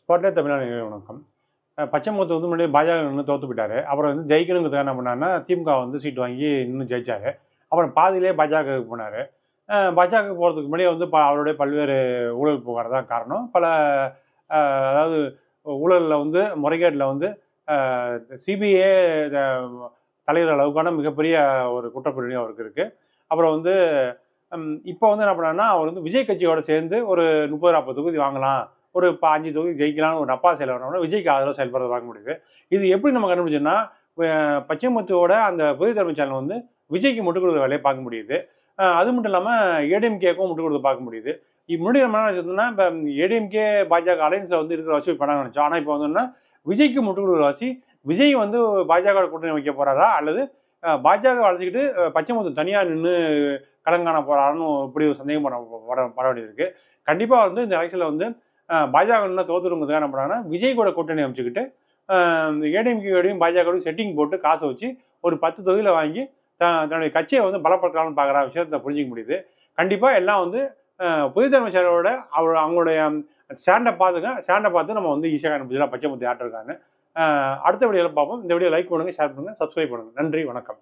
ஸ்பாட்லே தமிழ்நாடு வணக்கம். பச்சை பச்சைமுத்து வந்து முன்னாடி பாஜக நின்று தோத்து போயிட்டாரு. அப்புறம் வந்து ஜெயிக்கணுங்கிறதுக்காக என்ன பண்ணாருன்னா திமுக வந்து சீட் வாங்கி இன்னும் ஜெயிச்சாரு. அப்புறம் பாதியிலே பாஜகவுக்கு போனார். பாஜக போகிறதுக்கு முன்னாடியே வந்து ப அவருடைய பல்வேறு ஊழல் புகார் தான் காரணம். பல அதாவது ஊழலில் வந்து முறைகேட்டில் வந்து சிபிஐ தலைவர் அளவுக்கான மிகப்பெரிய ஒரு குற்றப்பிரிவு அவருக்கு இருக்குது அப்புறம் வந்து இப்போ வந்து என்ன பண்ணாருன்னா அவர் வந்து விஜய் கட்சியோட சேர்ந்து ஒரு முப்பது நாற்பது தொகுதி வாங்கலாம். ஒரு இப்போ அஞ்சு தொகுதி ஜெயிக்கலாம்னு ஒரு நப்பா செயல்படுறோம்னா விஜய்க்கு ஆதரவு செயல்படுறத பார்க்க முடியுது. இது எப்படி நம்ம கண்டுபிடிச்சோம்னா பச்சைமுத்துவோட அந்த புதிய தலைமை சேனல் வந்து விஜய்க்கு முட்டுக் கொடுக்குற வேலையை பார்க்க முடியுது. அது மட்டும் இல்லாமல் ஏடிஎம்கேக்கும் முட்டுக் கொடுத்து பார்க்க முடியுது. இப்போ முன்னாடி நம்ம என்ன நினச்சோம்னா இப்போ ஏடிஎம்கே பாஜக அலைன்ஸில் வந்து இருக்கிற வசதி பண்ணாங்க நினச்சோம். ஆனால் இப்போ வந்து விஜய்க்கு முட்டுக் கொடுக்குற வாசி விஜய் வந்து பாஜக கூட்டணி வைக்க போகிறாரா அல்லது பாஜக வளர்ந்துக்கிட்டு பச்சைமுத்து தனியாக நின்று கலங்காண போகிறாரான்னு இப்படி ஒரு சந்தேகம் பண்ண பட பட வேண்டியது இருக்குது கண்டிப்பாக வந்து இந்த எலெக்ஷனில் வந்து அஹ், பாஜக தோத்துருங்கிறதுக்காக என்ன பண்ணாங்கன்னா விஜய் கூட கூட்டணி அமைச்சுக்கிட்டு ஏடிஎம்கேடையும் பாஜகவையும் செட்டிங் போட்டு காசை வச்சு ஒரு பத்து தொகுதியில் வாங்கி த- தன்னுடைய கட்சியை வந்து பலப்படுத்தலாம்னு பார்க்குற விஷயத்தை புரிஞ்சிக்க முடியுது. கண்டிப்பாக எல்லாம் வந்து அஹ், புதிய அவர் அவங்களுடைய ஸ்டாண்டை பார்த்துங்க ஸ்டாண்டை பார்த்து நம்ம வந்து ஈஸியாக கண்டுபிடிச்சலாம் பச்சை முத்தி ஆட்டிருக்காங்க அடுத்த வீடியோவில் பார்ப்போம். இந்த வீடியோ லைக் பண்ணுங்கள் ஷேர் பண்ணுங்கள் சப்ஸ்கிரைப் பண்ணுங்கள் நன்றி வணக்கம்.